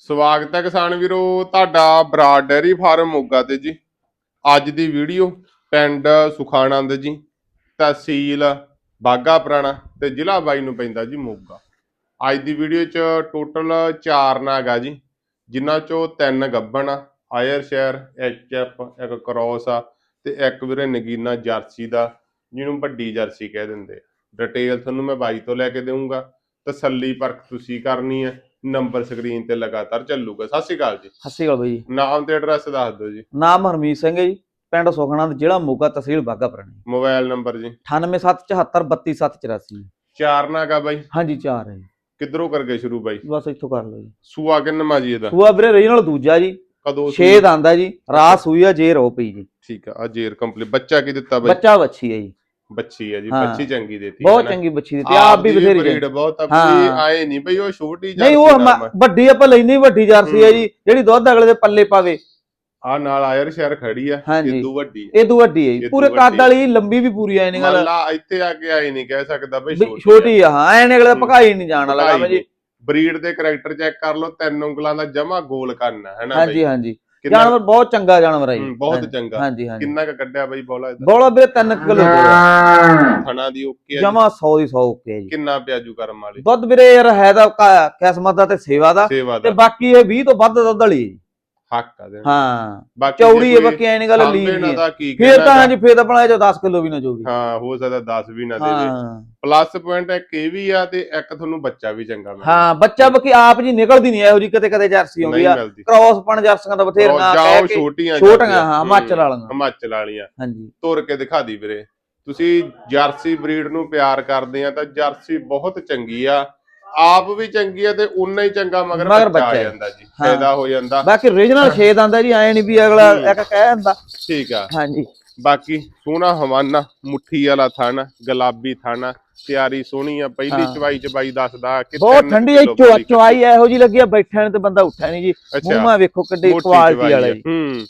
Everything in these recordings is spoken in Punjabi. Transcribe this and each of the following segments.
ਸਵਾਗਤ ਹੈ ਕਿਸਾਨ ਵੀਰੋ, ਤੁਹਾਡਾ ਬਰਾੜ ਡੈਰੀ ਫਾਰਮ ਮੋਗਾ ਤੇ ਜੀ। ਅੱਜ ਦੀ ਵੀਡੀਓ ਪਿੰਡ ਸੁਖਾਨੰਦ ਜੀ, ਤਹਿਸੀਲ ਬਾਗਾ ਪੁਰਾਣਾ ਤੇ ਜ਼ਿਲ੍ਹਾ ਬਾਈ ਨੂੰ ਪੈਂਦਾ ਜੀ ਮੋਗਾ। ਅੱਜ ਦੀ ਵੀਡੀਓ 'ਚ ਟੋਟਲ 4 ਨਾਗ ਆ ਜੀ, ਜਿਨ੍ਹਾਂ 'ਚੋਂ ਤਿੰਨ ਗੱਬਣ ਆ ਆਇਰ ਸ਼ਹਿਰ, ਐਚਐਫ, ਇੱਕ ਕ੍ਰੋਸ ਆ ਤੇ ਇੱਕ ਵੀਰੇ ਨਗੀਨਾ ਜਰਸੀ ਦਾ, ਜਿਹਨੂੰ ਵੱਡੀ ਜਰਸੀ ਕਹਿ ਦਿੰਦੇ ਆ। ਡਿਟੇਲ ਤੁਹਾਨੂੰ ਮੈਂ ਬਾਈ ਤੋਂ ਲੈ ਕੇ ਦੇਵਾਂਗਾ ਤਸੱਲੀ ਪਰਖ ਤੁਸੀਂ ਕਰਨੀ ਹੈ ਨੰਬਰ ਸਕਰੀਨ ਤੇ ਲਗਾਤਾਰ ਚੱਲੂਗਾ। ਸਤਿ ਸ਼੍ਰੀ ਅਕਾਲ ਜੀ। ਸਤਿ ਸ਼੍ਰੀ ਅਕਾਲ ਬਾਈ ਜੀ। ਨਾਮ ਤੇ ਐਡਰੈਸ ਦੱਸ ਦਿਓ ਜੀ। ਨਾਮ ਹਰਮੀਤ ਸਿੰਘ ਹੈ ਜੀ ਪਿੰਡ ਸੁਖਨੰਦ ਜ਼ਿਲ੍ਹਾ ਮੋਗਾ ਤਹਿਸੀਲ ਬਾਗਾ ਪੁਰਾਣੀ ਮੋਬਾਈਲ ਨੰਬਰ ਜੀ। 9874732784 ਚਾਰ ਨਾਗਾ ਬਾਈ। ਹਾਂਜੀ ਚਾਰ ਹੈ ਜੀ। ਕਿੱਧਰੋਂ ਕਰ ਗਏ ਸ਼ੁਰੂ ਬਾਈ? ਬਸ ਇੱਥੋਂ ਕਰ ਲਓ ਜੀ। ਸੂਆ ਕਿੰਨਵਾਂ ਜੀ ਇਹਦਾ? ਸੂਆ ਵੀਰੇ ਰੀਜਨਲ ਦੂਜਾ ਜੀ। ਕਦੋਂ 6 ਦੰਦ ਹੈ ਜੀ। ਰਾਤ ਸੂਈ ਆ ਜੇ ਰੋ ਪਈ ਜੀ। ਠੀਕ ਆ ਆ ਜੇਰ ਕੰਪਲੀਟ। ਬੱਚਾ ਕੀ ਦਿੱਤਾ ਬਾਈ? ਬੱਚਾ ਬੱਚੀ ਹੈ ਜੀ। ਬੱਚੀ ਹੈ ਜੀ ਹਾਂ। ਬੱਚੀ ਚੰਗੀ ਦੇਤੀ ਬਹੁਤ ਚੰਗੀ ਬੱਚੀ ਦਿੱਤੀ ਆਪ ਵੀ ਬਥੇਰੀ ਬਰੀਡ ਚੰਗੀ। ਬਹੁਤ ਆ ਹਾਂ। ਕੋਈ ਆਏ ਨਹੀਂ ਬਈ ਉਹ ਛੋਟੀ ਨਹੀਂ ਉਹ ਵੱਡੀ ਆਪਾਂ ਲੈਣੀ ਵੱਡੀ ਜਰਸੀ ਹੈ ਹੂੰ। ਜੀ ਜਿਹੜੀ ਦੁੱਧ ਅਗਲੇ ਦੇ ਪੱਲੇ ਪਾਵੇ ਆ ਨਾਲ ਆਇਰ ਸ਼ਹਿਰ ਖੜੀ ਆ ਹਾਂਜੀ। ਇਦੋਂ ਵੱਡੀ ਇਹ ਤੋਂ ਵੱਡੀ ਹੈ ਜੀ ਇਹ ਪੂਰੇ ਤੋਂ ਕੱਦ ਵੱਡੀ। ਵਾਲੀ ਲੰਬੀ ਵੀ ਪੂਰੀ ਆਏ ਨਹੀਂ ਗੱਲ ਮੱਲਾ ਇੱਥੇ ਆ ਕੇ ਆਏ ਨਹੀਂ ਕਹਿ ਸਕਦਾ ਬਈ ਵੀ ਛੋਟੀ ਆ ਹਾਂ ਐਨੇ ਅਗਲੇ ਦਾ ਹੂੰ। ਭਕਾਈ ਨਹੀਂ ਜਾਣ ਵਾਲਾ ਕੰਮ ਜੀ ਬਰੀਡ ਦੇ ਕੈਰੈਕਟਰ ਚੈੱਕ ਕਰ ਲਓ ਤਿੰਨ ਉਂਗਲਾਂ ਦਾ ਜਮਾ ਗੋਲ ਕਰਨਾ ਹੈ ਨਾ ਹਾਂਜੀ ਹਾਂਜੀ ਕਿੰਨਾ- ਜਾਨਵਰ ਬਹੁਤ ਚੰਗਾ ਜਾਨਵਰ ਹੈ ਜੀ। ਬਹੁਤ ਚੰਗਾ। ਹਾਂਜੀ ਹਾਂਜੀ। ਕਿੰਨਾ ਕ ਕੱਢਿਆ ਬਈ ਬੋਲਾ ਇਹਦਾ? ਬੋਲਾ ਵੀਰੇ 3 ਕਿਲੋ ਥਣਾ ਦੀ ਓਕੇ। ਜਮਾ 100 ਦੀ 100 ਓਕੇ ਹੈ ਜੀ। ਕਿੰਨਾ ਪਿਆਜੂ ਕਰਮ ਵਾਲੀ? ਦੁੱਧ ਵੀਰੇ ਯਾਰ ਹੈ ਤਾਂ ਕਿਸਮਤ ਦਾ ਤੇ ਸੇਵਾ ਦਾ। ਤੇ ਬਾਕੀ ਇਹ 20 ਤੋਂ ਵੱਧ ਦੁੱਧ ਵਾਲੀ। ਹੱਕ ਆ ਦੇਣਾ। ਹਾਂ ਬਾਕੀ ਚੌੜੀ ਹੈ ਬਾਕੀ ਐ ਨਹੀਂ ਗੱਲ ਲੀਨ ਨਾ ਨਹੀਂ। ਦਾ ਫੇਰ ਤਾਂ। ਹਾਂਜੀ ਫੇਰ ਤਾਂ ਆਪਣਾ ਇਹ 10 ਕਿਲੋ ਵੀ ਨਾ ਜੋ ਵੀ ਹਾਂ ਹੋ ਸਕਦਾ 10 ਵੀ ਨਾ ਦੇਵੇ ਹਾਂ। ਪਲੱਸ ਪੁਆਇੰਟ ਇੱਕ ਇਹ ਵੀ ਆ ਤੇ ਇੱਕ ਤੁਹਾਨੂੰ ਬੱਚਾ ਵੀ ਚੰਗਾ ਮਿਲਦਾ ਹਾਂ ਬੱਚਾ ਬਾਕੀ ਆਪ ਜੀ ਨਿਕਲਦੀ ਨਹੀਂ ਇਹੋ ਜੀ ਕਦੇ ਕਦੇ ਜਰਸੀ ਆਉਂਦੀ ਨਹੀਂ ਆ। ਮਿਲਦੀ। ਕ੍ਰਾਸ ਪਣ ਜਰਸੀਆਂ ਦਾ ਬਥੇਰੀਆਂ ਜਾਂ ਕਹਿ ਕੇ ਛੋਟੀਆਂ ਛੋਟੀਆਂ, ਜਾਂਦੀਆਂ। ਹਾਂ, ਹੂੰ, ਹਿਮਾਚਲ ਵਾਲੀਆਂ। ਹਿਮਾਚਲ ਵਾਲੀਆਂ। ਹਾਂਜੀ। ਤੁਰ ਕੇ ਦਿਖਾ ਦੀ ਵੀਰੇ। ਤੁਸੀਂ ਜਰਸੀ ਬਰੀਡ ਨੂੰ ਪਿਆਰ ਕਰਦੇ ਆ ਤਾਂ ਜਰਸੀ ਬਹੁਤ ਚੰਗੀ ਆ। ਆਪ ਵੀ ਚੰਗੀ ਆ ਤੇ ਉਨਾ ਹੀ ਚੰਗਾ ਮਗਰ ਮਗਰ ਬੱਚਾ ਆ ਬੱਚਾ ਹੈ। ਜਾਂਦਾ ਜੀ ਹਾਂ। ਫਾਇਦਾ ਹੋ ਜਾਂਦਾ ਬਾਕੀ ਰੀਜਨਲ 6 ਦੰਦਾ ਜੀ ਐ ਨਹੀਂ ਵੀ ਅਗਲਾ। ਇੱਕ ਕਹਿ ਦਿੰਦਾ ਠੀਕ ਆ ਹਾਂਜੀ ਬਾਕੀ ਸੋਹਣਾ ਹਵਾਨਾ ਮੁੱਠੀ ਵਾਲਾ ਥਣ ਗੁਲਾਬੀ ਥਣ ਤਿਆਰੀ ਸੋਹਣੀ ਆ ਪਹਿਲੀ ਹਾਂ। ਚਵਾਈ ਚ ਬਾਈ ਦੱਸਦਾ ਕਿ ਬਹੁਤ ਤਿੰਨ ਠੰਡੀ ਕਿੱਲੋ ਚੋ ਬੋਲੀ ਚਵਾਈ ਇਹੋ ਜੀ ਲੱਗੀ ਆ ਬੈਠਣ ਤੇ ਬੰਦਾ ਉੱਠਿਆ ਨਹੀਂ ਜੀ ਅੱਛਾ ਮੂੰਹਾਂ ਵੇਖੋ ਕਿੱਡੀ ਮੋਟੀ ਕੁਆਲਿਟੀ ਚਵਾਈ ਵਾਲਾ ਆ। ਜੀ ਹੂੰ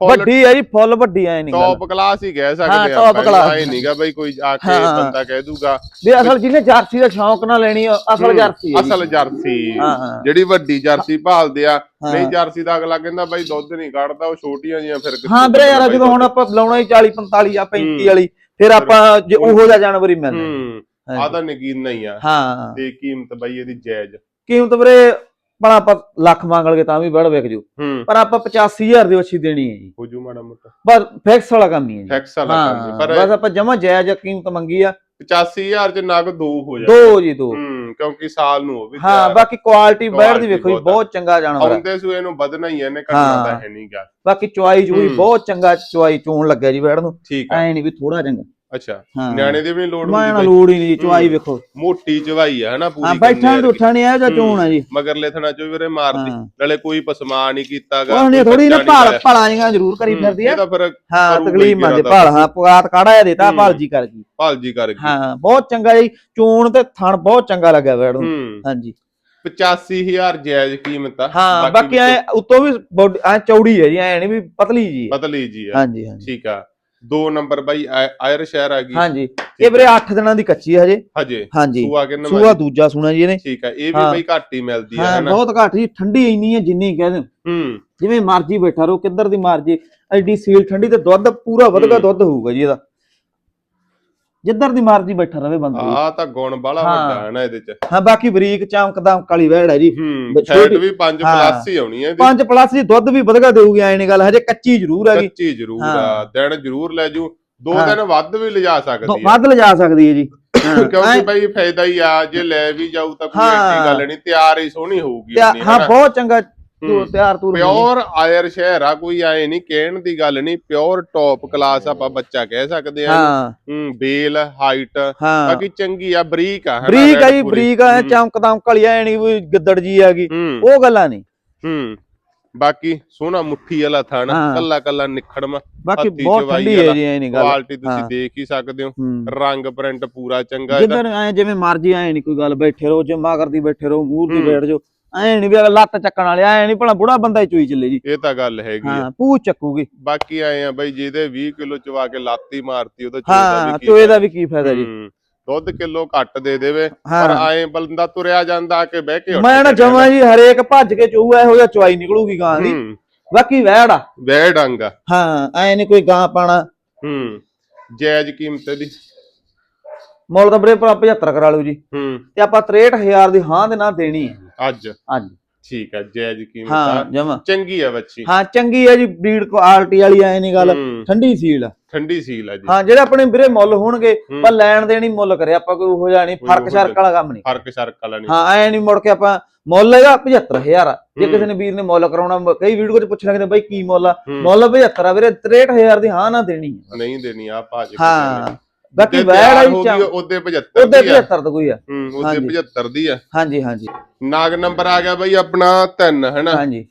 ਵੱਡੀ ਹੈ ਜੀ ਫੁੱਲ ਵੱਡੀ ਐ ਨਹੀਂ ਗੱਲ ਟੌਪ ਕਲਾਸ ਹੀ ਕਹਿ ਹਾਂ, ਸਕਦੇ top ਆਪਾਂ class। ਇਹ ਨਹੀਂਗਾ ਬਈ ਕੋਈ ਆ ਕੇ ਹਾਂ। ਬੰਦਾ ਕਹਿ ਦੂਗਾ ਵੀ ਅਸਲ ਜਿਹਨੇ ਜਰਸੀ ਦਾ ਸ਼ੌਂਕ ਨਾਲ ਲੈਣੀ ਆ, ਅਸਲ ਹੂੰ, ਜਰਸੀ ਹੈ। ਅਸਲ ਜਰਸੀ ਹਾਂ, ਹਾਂ। ਜਿਹੜੀ ਵੱਡੀ ਜਰਸੀ ਭਾਲਦੇ ਆ ਹਾਂ। ਨਹੀਂ ਜਰਸੀ ਦਾ ਅਗਲਾ ਕਹਿੰਦਾ ਬਾਈ ਦੁੱਧ ਨਹੀਂ ਕੱਢਦਾ ਉਹ ਛੋਟੀਆਂ ਜੀਆਂ ਫਿਰ ਹਾਂ ਵੀਰੇ ਯਾਰ ਜਦੋਂ ਹੁਣ? ਆਪਾਂ ਲਾਉਣਾ ਹੀ 40 45 ਜਾਂ 35 ਹੂੰ। ਵਾਲੀ ਫਿਰ ਆਪਾਂ ਜੇ ਉਹੋ ਜਿਹਾ ਜਾਨਵਰ ਹੀ ਮਿਲਦਾ ਹੂੰ ਆ। ਤਾਂ ਨਗੀਨ ਨਹੀਂ ਆ ਹਾਂ ਤੇ ਕੀਮਤ ਬਾਈ ਇਹਦੀ ਜਾਇਜ਼ ਕੀਮਤ ਵੀਰੇ ਭਲਾ ਆਪਾਂ ਲੱਖ ਮੰਗ ਲਗੇ ਤਾਂ ਵੀ ਬੜ ਵਿਕ ਜੂ। ਹੂੰ। ਪਰ ਆਪਾਂ 85000 ਦੀ ਵੱਛੀ ਦੇਣੀ ਹੈ ਜੀ। ਹੋ ਜੂ ਮਾੜਾ ਮੋਟਾ। ਬਸ ਫਿਕਸ ਵਾਲਾ ਕੰਮ ਹੀ ਹੈ ਜੀ। ਟੈਕਸ ਵਾਲਾ ਕੰਮ ਹਾਂ ਨੀ, ਪਰ ਬਸ ਆਪਾਂ ਜਮਾ ਜਾਇਜ਼ ਕੀਮਤ ਮੰਗੀ ਆ। 85000 ਚ ਨਗ ਦੋ ਹੋ ਜਾਂਦੇ ਦੋ ਜੀ ਦੋ। ਹੂੰ ਕਿਉਂਕਿ ਸਾਲ ਨੂੰ ਉਹ ਵੀ ਹਾਂ ਤਿਆਰ ਆ। ਬਾਕੀ ਕੁਆਲਿਟੀ ਬੈੜ ਦੀ Quality ਵੇਖੋ ਜੀ ਬਹੁਤ ਆ। ਬਹੁਤ ਚੰਗਾ ਜਾਨਵਰ ਹੈ ਆਉਂਦੇ ਸੂਏ ਨੂੰ ਵਧਣਾ ਹੀ ਐ ਇਹਨੇ ਘਟਣਾ ਹਾਂ। ਤਾਂ ਹੈ ਨਹੀਂਗਾ ਬਾਕੀ ਚੁਆਈ ਚੂਈ ਹੂੰ। ਬਹੁਤ ਚੰਗਾ ਚੁਆਈ ਚੋਣ ਲੱਗਿਆ ਜੀ ਬੈੜ ਨੂੰ। ਠੀਕ ਆ। ਐ ਨਹੀਂ ਵੀ ਥੋੜਾ ਚੰਗਾ। ਅੱਛਾ ਹਾਂ। ਨਿਆਣੇ ਦੀ ਵੀ ਲੋੜ ਮੈਂ ਨਾ ਲੋੜ ਹੀ ਨਹੀਂ ਜੀ ਹੂੰ। ਵੇਖੋ। ਮੋਟੀ ਚਵਾਈ ਆ ਹਨਾ ਹਾਂ ਪੂਰੀ ਬੈਠਣ ਤੇ ਉੱਠਣ ਨਹੀਂ ਆ ਜਾਂ। ਚੋਣ ਆ ਜੀ। ਮਗਰਲੇ ਥਣਾ ਚੋਂ ਵੀਰੇ ਮਾਰਦੀ ਹਾਂ। ਨਾਲੇ ਕੋਈ ਪਸਮਾ ਨਹੀਂ ਕੀਤਾਗਾ ਉਹ ਨਹੀਂ ਥੋੜੀ ਨਾ ਭਾਲ ਭਾਲਾਂ ਜਿਹੀਆਂ ਜ਼ਰੂਰ ਕਰੀ ਫਿਰਦੀ ਆ। ਇਹਦਾ ਫਿਰ ਹਾਂ ਕਰੂਗਾ ਤਕਲੀਫ ਹੀ ਮੰਨਦੇ ਕਿਹੜਾ ਭਾਲ ਹਾਂ ਪੁਗਾਤ ਕਾੜਾ ਇਹ ਦੇਤਾ। ਭਾਲ ਜੀ ਕਰ ਗਈ। ਭਾਲਜੀ ਕਰ ਗਈ। ਹਾਂ ਬਹੁਤ ਚੰਗਾ ਜੀ ਚੋਣ ਤੇ ਥਣ ਬਹੁਤ ਚੰਗਾ ਲੱਗਿਆ ਬੈੜ ਨੂੰ ਹੂੰ। ਹਾਂਜੀ। 85000 ਜਾਇਜ਼ ਕੀਮਤ ਆ ਹਾਂ ਬਾਕੀ ਐ ਉੱਤੋਂ ਵੀ ਐ ਚੌੜੀ ਹੈ ਜੀ ਐ ਨਹੀਂ ਵੀ ਪਤਲੀ ਜੀ ਹੈ। ਪਤਲੀ ਜੀ ਆ। ਹਾਂਜੀ ਹਾਂਜੀ। ਠੀਕ ਆ। ਦੋ ਨੰਬਰ ਬਾਈ ਆਇ- ਆਇਰ ਸ਼ਹਿਰ ਆ ਗਈ। ਹਾਂਜੀ। ਇਹ ਵੀਰੇ 8 ਦਿਨਾਂ ਦੀ ਕੱਚੀ ਹੈ ਹਜੇ। ਹਜੇ। ਹਾਂਜੀ। ਸੂਆ ਕਿੰਨਾ ਸੂਆ ਦੂਜਾ ਸੁਣਾ ਜੀ ਇਹਨੇ। ਠੀਕ ਆ ਇਹ ਵੀ ਹਾਂ। ਬਈ ਘੱਟ ਹੀ ਮਿਲਦੀ ਹਾਂ ਹਨਾ ਬਹੁਤ ਘੱਟ ਜੀ। ਠੰਡੀ ਇੰਨੀ ਹੈ ਜਿੰਨੀ ਕਹਿ ਦੇ ਹੂੰ। ਜਿਵੇਂ ਮਰਜ਼ੀ ਬੈਠਾ ਰਹੋ ਕਿੱਧਰ ਦੀ ਮਰਜ਼ੀ। ਐਡੀ ਸੀਲ ਠੰਡੀ ਤੇ ਦੁੱਧ ਪੂਰਾ ਵਧਗਾ ਹੂੰ। ਦੁੱਧ ਹੋਊਗਾ ਜੀ ਇਹਦਾ। ਜਿੱਧਰ ਦੀ ਮਰਜ਼ੀ ਬੈਠਾ ਰਵੇ ਬੰਦਾ ਜੀ। ਆ ਤਾਂ ਗੁਣ ਬਾਲਾ ਹਾਂ। ਵੱਡਾ ਹੈ ਨਾ ਇਹਦੇ ਚ ਹਾਂ ਬਾਕੀ ਬਰੀਕ ਚਮਕਦਮ ਕਾਲੀ ਵਹਿੜ ਹੈ ਜੀ ਹੂੰ ਬ- ਫੈਟ ਛੋਟੀ- ਵੀ 5 ਹਾਂ। ਪਲੱਸ ਹੀ ਆਉਣੀ ਹੈ ਇਹਦੀ 5 ਪਲੱਸ ਦੀ ਦੁੱਧ ਵੀ ਵਧਗਾ ਦੇਊਗੀ ਐ ਨਹੀਂ ਗੱਲ ਹਜੇ ਕੱਚੀ ਜ਼ਰੂਰ ਹੈਗੀ ਕੱਚੀ ਜ਼ਰੂਰ ਆ ਹਾਂ। ਦਿਨ ਜ਼ਰੂਰ ਲੈ ਜੂ ਦੋ ਹਾਂ। ਦਿਨ ਵੱਧ ਵੀ ਲਿਜਾ ਦੋ- ਸਕਦੀ ਆ ਵੱਧ ਲਿਜਾ ਸਕਦੀ ਹੈ ਜੀ ਹਾਂ, ਕਿਉਂਕਿ ਐਂ- ਬਈ ਫਾਇਦਾ ਹੀ ਆ ਜੇ ਲੈ ਵੀ ਜਾਊ ਤਾਂ ਕੋਈ ਹਾਂ। ਐਡੀ ਗੱਲ ਨਹੀਂ ਤਿਆਰ ਹੀ ਸੋਹਣੀ ਹੋਊਗੀ ਇੰਨੀ, ਹਾਂ ਹਨਾ? ਬਹੁਤ ਚੰਗਾ ਤੂੰ ਹੂੰ। ਤਿਆਰ ਤੂਰ। ਪਿਓਰ ਆਇਰ ਸ਼ਹਿਰ ਆ ਕੋਈ ਆਏ ਨਹੀਂ ਕਹਿਣ ਦੀ ਗੱਲ ਨਹੀਂ ਪਿਓਰ ਟੌਪ ਕਲਾਸ ਆਪਾਂ ਬੱਚਾ ਕਹਿ ਸਕਦੇ ਆ ਹਾਂ ਬੇਲ ਹਾਈਟ ਬਾਕੀ ਚੰਗੀ ਆ ਬਰੀਕ ਆ ਬਰੀਕ ਆ ਜੀ। ਬਰੀਕ ਆ ਚਮਕਦਮ ਕਾਲੀ ਐ ਨਹੀਂ ਵੀ ਗਿੱਦੜ ਜੀ ਹੈਗੀ ਉਹ ਗੱਲਾਂ ਨਹੀਂ ਹੂੰ ਬਾਕੀ ਸੋਹਣਾ ਮੁੱਠੀ ਵਾਲਾ ਥਣ। ਕੱਲਾ ਕੱਲਾ ਨਿਖੜਮਾ ਬਾਕੀ ਬਹੁਤ ਠੰਡੀ ਹੈ ਜੀ ਐ ਨਹੀਂ ਗੱਲ ਕੁਆਲਿਟੀ ਤੁਸੀਂ। ਦੇਖ ਹੀ ਸਕਦੇ ਹੋ। ਰੰਗ ਪ੍ਰਿੰਟ ਪੂਰਾ ਚੰਗਾ ਜਿੱਧਰ ਐ ਜਿਵੇਂ ਮਰਜ਼ੀ ਐ ਨਹੀਂ ਕੋਈ ਗੱਲ ਬੈਠੇ ਰਹੋ ਜੇ ਮਾਗਰ ਦੀ ਬੈਠੇ ਰਹੋ ਮੂਰ ਦੀ। ਬੈਠ ਜਾਓ ਐ ਨਹੀਂ ਵੀ ਅਗਲਾ ਲੱਤ ਚੱਕਣ ਵਾਲੇ ਐ ਨਹੀਂ ਭਲਾ ਬੁੜਾ ਬੰਦਾ ਹੀ ਚੋਈ ਚੱਲੇ ਜੀ। ਇਹ ਤਾਂ ਗੱਲ ਹੈਗੀ ਆ। ਹਾਂ ਪੂਛ ਚੱਕੂਗੀ। ਬਾਕੀ ਆਏ ਆ ਬਈ ਜਿਹਦੇ 20 ਕਿਲੋ ਚਵਾ ਕੇ ਲਾਤੀ ਮਾਰਤੀ ਉਹਦਾ ਚੋਦਾ ਹਾਂ ਵੀ ਕੀ ਚੋਏ ਦਾ ਵੀ ਕੀ ਫਾਇਦਾ ਜੀ। ਹੂੰ। ਦੁੱਧ ਕਿਲੋ ਘੱਟ ਦੇ ਦੇਵੇ ਹਾਂ। ਪਰ ਆਏ ਬੰਦਾ ਤੁਰਿਆ ਜਾਂਦਾ ਕਿ ਬਹਿ ਕੇ ਮੈਂ ਨਾ ਜਮਾ ਜੀ ਹਰੇਕ ਭੱਜ ਕੇ ਚੂਹਾ ਇਹੋ ਜਿਹਾ ਚਵਾਈ ਨਿਕਲੂਗੀ ਗਾਂ ਦੀ। ਹੂੰ। ਬਾਕੀ ਵਹਿੜ ਆ। ਡੰਗ ਆ। ਹਾਂ ਐ ਨਹੀਂ ਕੋਈ ਗਾਂ ਪਾਣਾ। ਹੂੰ ਜਾਇਜ਼ ਕੀਮਤ ਦੀ ਮੁੱਲ ਤਾਂ ਬਰੇ ਭਰਾ 75 ਕਰਾ ਲਓ ਜੀ। ਹੂੰ। ਤੇ ਆਪਾਂ 63000 ਦੀ ਹਾਂ ਦੇ ਨਾਲ ਦੇਣੀ ਹੈ ਅੱਜ? ਅੱਜ। ਠੀਕ ਹੈ ਜਾਇਜ਼ ਕੀਮਤ ਹਾਂ ਆ ਜਮਾ। ਚੰਗੀ ਆ ਬੱਚੀ। ਹਾਂ ਚੰਗੀ ਹੈ ਜੀ ਬਰੀਡ ਕੁਆਲਿਟੀ ਵਾਲੀ ਐ ਨਹੀਂ ਗੱਲ ਹੂੰ, ਠੰਡੀ ਸੀਲ ਆ। ਠੰਡੀ ਸੀਲ ਆ ਜੀ। ਹਾਂ ਜਿਹੜੇ ਆਪਣੇ ਵੀਰੇ ਮੁੱਲ ਹੋਣਗੇ ਹੂੰ। ਪਰ ਲੈਣ ਦੇਣੀ ਮੁੱਲ ਕਰੇ ਆਪਾਂ ਕੋਈ ਉਹੋ ਕੋਈ ਫ਼ਰਕ ਉਹੋ ਸ਼ਰਕ ਵਾਲਾ ਕੰਮ ਨਹੀਂ ਫ਼ਰਕ ਸ਼ਰਕ ਵਾਲਾ ਨਹੀਂ ਹਾਂ ਐ ਨਹੀਂ ਮੁੜ ਕੇ ਆਪਾਂ ਮੁੱਲ ਹੈਗਾ 75000 ਆ। ਜੇ ਹੂੰ। ਕਿਸੇ ਨੇ ਵੀਰ ਨੇ ਮੁੱਲ ਕਰਾਉਣਾ ਮ- ਕਈ ਵੀਡੀਓ 'ਚ ਪੁੱਛਣਾ ਕਿ ਬਾਈ ਕੀ ਮੁੱਲ ਆ? ਹੂੰ, ਮੁੱਲ 75 ਆ ਵੀਰੇ 63000 ਦੀ ਹਾਂ ਨਾ ਦੇਣੀ ਹੈ। ਨਹੀਂ ਦੇਣੀ ਆ ਭਾਜ ਹਾਂ। ਬਾਕੀ ਵੈੜ ਵਾਲੀ ਚਾਹ ਉਹਦੇ 75 ਉਹਦੇ ਦੀ ਆ। 75 ਤੋਂ ਕੋਈ ਆ। ਹੂੰ ਉਹਦੇ ਹਾਂਜੀ। 75 ਦੀ ਆ। ਹਾਂਜੀ ਹਾਂਜੀ। ਨਾਗ ਨੰਬਰ ਆ ਗਿਆ ਬਈ ਆਪਣਾ 3 ਹੈਨਾ? ਹਾਂਜੀ।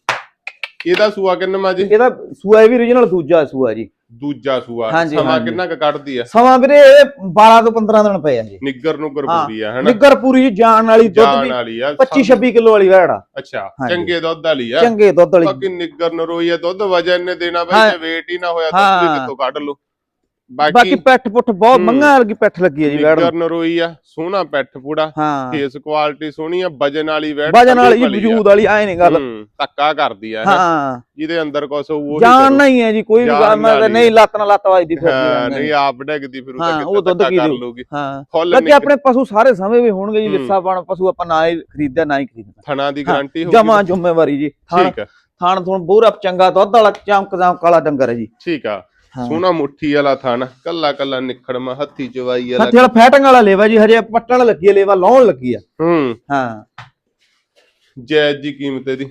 ਇਹਦਾ ਸੂਆ ਕਿੰਨਾ ਜੀ? ਇਹਦਾ ਸੂਆ ਵੀ origignal ਦੂਜਾ ਸੂਆ ਜੀ। ਦੂਜਾ ਸੂਆ। ਸਮਾਂ। ਕਿੰਨਾ ਕੁ ਕੱਢਦੀ ਆ? ਸਮਾਂ ਵੀਰੇ ਇਹ 12 ਤੋਂ 15 ਦਿਨ ਪਏ ਆ ਜੀ। ਨਿੱਗਰ ਨੂੰ ਪੂਰੀ ਆ ਹੈਨਾ? ਨਿੱਗਰ ਪੂਰੀ ਜੀ, ਜਾਨ ਵਾਲੀ ਦੁੱਧ ਦੀ ਵਾਲੀ ਆ 25 26 ਕਿਲੋ ਵਾਲੀ ਵੈੜ ਆ। ਅੱਛਾ। ਚੰਗੇ ਦੁੱਧ ਵਾਲੀ ਆ। ਚੰਗੇ ਦੁੱਧ ਵਾਲੀ। ਬਾਕੀ ਨਿੱਗਰ ਨਰੋਈ ਆ ਦੁੱਧ ਵਜਨ ਨੇ ਦੇਣਾ ਬਈ। ਜੇ weight ਹੀ ਨਾ ਹੋਇਆ ਹਾਂ। ਕਿੱਥੋਂ ਕੱਢ ਲਓ? ਬਾਕੀ ਬਾਕੀ ਪੈਠ ਪੁੱਠ ਬਹੁਤ। ਮੰਗਾ ਵਰਗੀ ਪੈਠ ਲੱਗੀ ਹੈ ਜੀ ਵੈੜ ਨੂੰ। ਨਰੋਈ ਆ ਸੋਹਣਾ ਪੈਠ ਪੂੜਾ ਫੇਸ ਕੁਆਲਿਟੀ ਸੋਹਣੀ ਆ ਵਜਨ ਵਾਲੀ ਵੈਟ ਵਜਨ ਵਾਲੀ ਜੀ ਵਜੂਦ ਵਾਲੀ ਐ ਨਹੀਂ ਗੱਲ ਧੱਕਾ ਕਰਦੀ ਆ। ਹਾਂ ਜਿਹਦੇ ਅੰਦਰ ਕੁਛ ਉਹੀ ਜਾਨ। ਨਹੀਂ ਹੈ ਜੀ ਕੋਈ ਵੀ ਮੈਂ ਨਹੀਂ ਲੱਤ ਨਾਲ ਲੱਤ ਵੱਜਦੀ ਫਿਰਦੀ ਨਹੀਂ ਆਪ ਡਿੱਗਦੀ ਫਿਰ ਉਹ ਦੁੱਧ ਕੀ ਕਰ। ਲੂਗੀ ਹਾਂ ਬਾਕੀ ਆਪਣੇ ਪਸ਼ੂ ਸਾਰੇ ਸਮੇਂ ਵੀ ਹੋਣਗੇ ਜੀ। ਲਿੱਸਾ ਬਣ ਪਸ਼ੂ ਆਪਾਂ ਨਾ ਹੀ ਖਰੀਦਦਾ ਨਾ ਹੀ ਖਰੀਦਦਾ ਥਣਾ ਦੀ ਗਾਰੰਟੀ ਹੋਊਗੀ ਜਮਾ ਜ਼ਿੰਮੇਵਾਰੀ ਜੀ ਠੀਕ ਆ ਥਾਣ ਥੋਣ ਪੂਰਾ ਚੰਗਾ ਦੁੱਧ ਵਾਲਾ ਚਮਕ ਚਮਕ ਵਾਲਾ ਡੰਗਰ ਹੈ ਜੀ ਠੀਕ ਆ। ਸੋਹਣਾ ਮੁੱਠੀ ਵਾਲਾ ਥਣ ਕੱਲਾ ਕੱਲਾ ਨਿਖੜਮਾ ਹੱਥੀ ਚਵਾਈ ਵਾਲਾ। ਹੱਥੀ ਵਾਲਾ ਫੈਟਿੰਗ ਵਾਲਾ ਲੇਵਾ ਜੀ ਹਜੇ ਪੱਟਣ ਲੱਗੀ ਲੇਵਾ ਲਾਉਣ ਲੱਗੀ ਆ। ਹੂੰ। ਹਾਂ। ਜਾਇਜ਼ ਜੀ ਕੀਮਤ ਇਹਦੀ।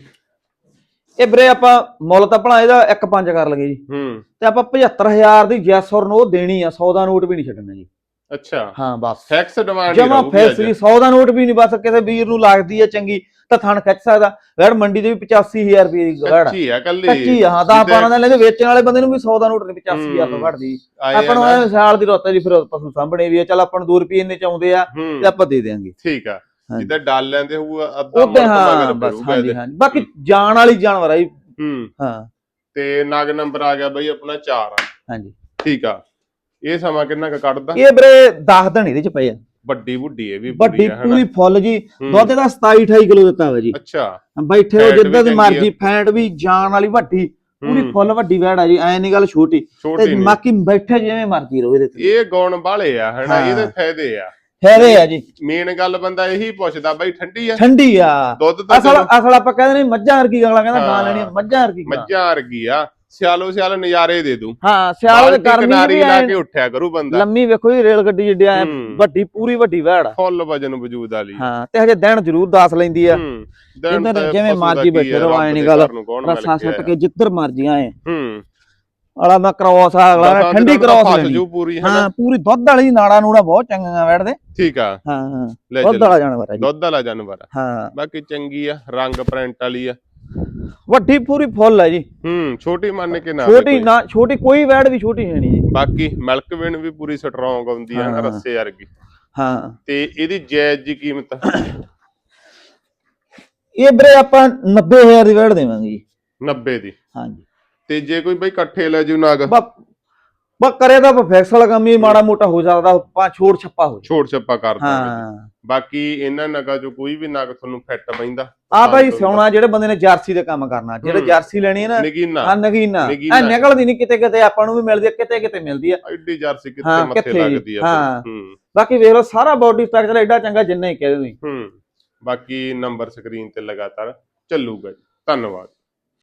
ਇਹ ਵੀਰੇ ਆਪਾਂ ਮੁੱਲ ਤਾਂ ਭਲਾ ਇਹਦਾ 1.5 ਕਰ ਲਗੇ ਜੀ। ਹੂੰ। ਤੇ ਆਪਾਂ 75000 ਦੀ ਜੈਸ ਔਰ ਨੋ ਦੇਣੀ ਆ 100 ਦਾ ਨੋਟ ਵੀ ਨਹੀਂ ਛੱਡਣਾ ਜੀ। ਅੱਛਾ। ਹਾਂ ਬਸ। ਫੈਕਸ ਡਿਮਾਂਡ ਜਮਾ ਫੈਸ ਜੀ 100 ਦਾ ਨੋਟ ਵੀ ਨਹੀਂ ਬਸ ਕਿਸੇ ਵੀਰ ਨੂੰ ਲੱਗਦੀ ਹੈ ਚੰਗੀ ਤਾਂ ਥਣ ਖਿੱਚ ਸਕਦਾ। ਵੈੜ ਮੰਡੀ ਦੇ ਵੀ 85000 ਰੁਪਏ ਦੀ ਆ। ਕੱਚੀ ਆ ਕੱਲੀ। ਕੱਚੀ ਆ ਹਾਂ 10 12 ਦਿਨ ਲੈਂਦੇ ਵੇਚਣ ਵਾਲੇ ਬੰਦੇ ਨੂੰ ਵੀ 100 ਦਾ ਨੋਟ ਨਹੀਂ 85000 ਤੋਂ। ਘਟਦੀ ਆਪਾਂ ਨੂੰ ਸਾਲ ਦੀ ਰੋਤਾ ਜੀ ਫਿਰ ਪਸ਼ੂ ਸਾਂਭਣੇ ਵੀ ਆ। ਚੱਲ ਆਪਾਂ ਨੂੰ 2 ਰੁਪਏ ਇੰਨੇ ਚ ਆਉਂਦੇ ਆ ਤੇ ਆਪਾਂ ਦੇ ਦੇਾਂਗੇ ਠੀਕ ਆ। ਜਿੱਦਾਂ ਡਾਲ ਲੈਂਦੇ ਹੋਊ ਅੱਧਾ ਮਗਰ ਬਸ ਹਾਂਜੀ। ਹਾਂਜੀ। ਬਾਕੀ ਜਾਣ ਵਾਲੀ ਜਾਨਵਰ ਆ ਜੀ। ਹੂੰ। ਹਾਂ। ਤੇ ਨਗ ਨੰਬਰ ਆ ਗਿਆ ਬਈ ਆਪਣਾ 4 ਆ। ਹਾਂਜੀ। ਠੀਕ ਆ। ਇਹ ਸਮਾਂ ਕਿੰਨਾ ਕੁ ਕੱਢਦਾ? ਇਹ ਵੀਰੇ 10 ਦਿਨ ਇਹਦੇ ਚ ਪਏ ਆ। ਵੱਡੀ ਬੁੱਢੀ ਇਹ ਵੀ ਵੱਡੀ ਆ ਹਨਾ? ਪੂਰੀ ਫੁੱਲ ਜੀ। ਦੁੱਧ ਦਾ 27 28 ਕਿਲੋ ਦਿੱਤਾ ਵਾ ਜੀ। ਅੱਛਾ। ਬੈਠੇ ਹੋ ਫੈਟ ਵੀ ਜਿੱਦਾਂ ਦੀ ਚੰਗੀ ਮਰਜ਼ੀ ਫੈਂਟ ਵੀ ਜਾਨ ਵਾਲੀ ਵੱਡੀ ਪੂਰੀ ਹੂੰ, ਫੁੱਲ ਵੱਡੀ ਵੈੜ ਆ ਜੀ ਐ ਨਹੀਂ ਗੱਲ ਛੋਟੀ। ਛੋਟੀ ਤੇ ਨਹੀਂ ਬਾਕੀ ਬੈਠੇ ਜਿਵੇਂ ਮਰਜ਼ੀ ਰਹੋ ਇਹਦੇ ਤੇ। ਇਹ ਗੌਣ ਵਾਲੇ ਆ ਹਨਾ? ਹਾਂ। ਇਹਦੇ ਫਾਇਦੇ ਆ। ਫੇਰੇ ਆ ਜੀ। ਮੇਨ ਗੱਲ ਬੰਦਾ ਇਹੀ ਪੁੱਛਦਾ ਬਈ ਠੰਡੀ ਆ? ਠੰਡੀ ਆ। ਦੁੱਧ ਤਾਂ ਅਸਲ ਚਲੋ। ਅਸਲ ਆਪਾਂ ਕਹਿੰਦੇ ਨੇ ਮੱਝਾਂ ਵਰਗੀ ਗਾਲਾਂ ਕਹਿੰਦਾ ਗਾਂ ਹਾਂ। ਲੈਣੀ ਆ, ਮੱਝਾਂ ਵਰਗੀ ਗਾਂ। ਮੱਝਾਂ ਵਰਗੀ ਆ। ਸਿਆਲੋ ਸਿਆਲ ਨਜ਼ਾਰੇ ਦੇ ਦੂ। ਹਾਂ ਸਿਆਲ ਦੇ ਗਰਮੀ ਕਿਨਾਰੀ ਲਾ ਕੇ ਉੱਠਿਆ ਕਰੂ ਬੰਦਾ। ਲੰਮੀ ਵੇਖੋ ਜੀ ਰੇਲ ਗੱਡੀ ਜਿੱਡੀ ਐ। ਵੱਡੀ ਪੂਰੀ ਵੱਡੀ ਵੈੜ। ਆ ਫੁੱਲ ਵਜਨ ਵਜੂਦ ਵਾਲੀ। ਹਾਂ ਤੇ ਹਜੇ ਦਿਨ ਜ਼ਰੂਰ ਦਾਸ ਲੈਂਦੀ ਆ। ਜਿੱਧਰ ਜਿਵੇਂ ਮਰਜ਼ੀ ਬੈਠੇ ਰਹੋ, ਰੱਬ ਐਂ ਨੀ ਦੇ ਗੱਲ। ਰਸਾ ਸੱਟ। ਕੇ ਜਿੱਧਰ ਮਰਜ਼ੀ ਆਏ। ਹੂੰ। ਆਲਾ ਮੈਂ ਕ੍ਰੋਸ ਆ ਅਗਲਾ ਠੰਡੀ ਕ੍ਰੋਸ ਲੈਣੀ। ਹਾਂ ਪੂਰੀ ਦੁੱਧ ਵਾਲੀ ਨਾੜਾ ਨੂੜਾ ਬਹੁਤ ਚੰਗੀਆਂ ਵੈੜਦੇ ਠੀਕ ਆ। ਹਾਂ ਹਾਂ ਦੁੱਧ ਵਾਲਾ ਜਾਨਵਰ ਹੈ ਜੀ। ਦੁੱਧ ਵਾਲਾ ਜਾਨਵਰ ਆ। ਹਾਂ। ਬਾਕੀ ਚੰਗੀ ਆ ਰੰਗ ਪ੍ਰਿੰਟ ਵਾਲੀ ਆ। ਵੱਡੀ ਪੂਰੀ ਫੁੱਲ ਹੈ ਜੀ। ਹੂੰ ਛੋਟੀ ਮੰਨ ਕੇ ਨਾ ਛੋਟੀ ਨਾ ਛੋਟੀ ਕੋਈ ਵੈੜ ਵੀ ਛੋਟੀ ਹੈ ਨਹੀਂ ਜੀ। ਬਾਕੀ ਮਿਲਕ ਵੇਨ ਵੀ ਪੂਰੀ ਸਟਰੋਂਗ ਆਉਂਦੀ ਆ ਨਾ। ਰੱਸੇ ਵਰਗੀ। ਹਾਂ। ਤੇ ਇਹਦੀ ਜਾਇਜ਼ ਜੀ ਕੀਮਤ ਇਹ ਵੀਰੇ ਆਪਾਂ 90000 ਦੀ ਵੈੜ ਦੇਵਾਂਗੇ ਜੀ। 90 ਦੀ। ਹਾਂਜੀ। ਤੇ ਜੇ ਕੋਈ ਬਈ ਇਕੱਠੇ ਲੈ ਜੂ ਨਾਗ? ਬਾ ਬਾ ਕਰੇ ਤਾਂ ਫੈਕਸ ਵਾਲਾ ਕੰਮ ਹੀ ਮਾੜਾ ਮੋਟਾ ਹੋ ਸਕਦਾ ਪਾ ਛੋੜ ਛੱਪਾ ਹੋ। ਛੋੜ ਛੱਪਾ ਕਰ ਦਾਂਗੇ ਹਾਂ। ਬਾਕੀ ਇਹਨਾਂ ਨਗਾਂ ਚੋਂ ਕੋਈ ਵੀ ਨਗ ਤੁਹਾਨੂੰ ਫਿੱਟ ਪੈਂਦਾ ਆ ਭਾਈ ਸਿਉਣਾ ਜਿਹੜੇ ਬੰਦੇ ਨੇ ਜਰਸੀ ਦੇ ਕੰਮ ਕਰਨਾ ਜਿਹੜੇ ਹੂੰ। ਜਰਸੀ ਲੈਣੀ ਹੈ ਨਾ ਨਗੀਨਾ। ਆ ਨਗੀਨਾ। ਆ ਨਿਕਲਦੀ ਨਹੀਂ ਕਿਤੇ ਕਿਤੇ ਆਪਾਂ ਨੂੰ ਵੀ ਮਿਲਦੀ ਹੈ ਕਿਤੇ ਕਿਤੇ ਮਿਲਦੀ ਹੈ ਐਡੀ ਜਰਸੀ ਕਿੱਥੇ ਹਾਂ, ਮੱਥੇ? ਲੱਗਦੀ ਹਾਂ। ਹੂੰ। ਬਾਕੀ ਵੇਖ ਲਓ ਸਾਰਾ ਬਾਡੀ ਸਟਰਕਚਰ ਐਡਾ ਚੰਗਾ ਜਿੰਨਾ ਹੀ ਕਹਿ ਦੋ ਹੂੰ। ਬਾਕੀ ਨੰਬਰ ਸਕਰੀਨ ਤੇ ਲਗਾਤਾਰ ਚੱਲੂਗਾ ਜੀ। ਧੰਨਵਾਦ।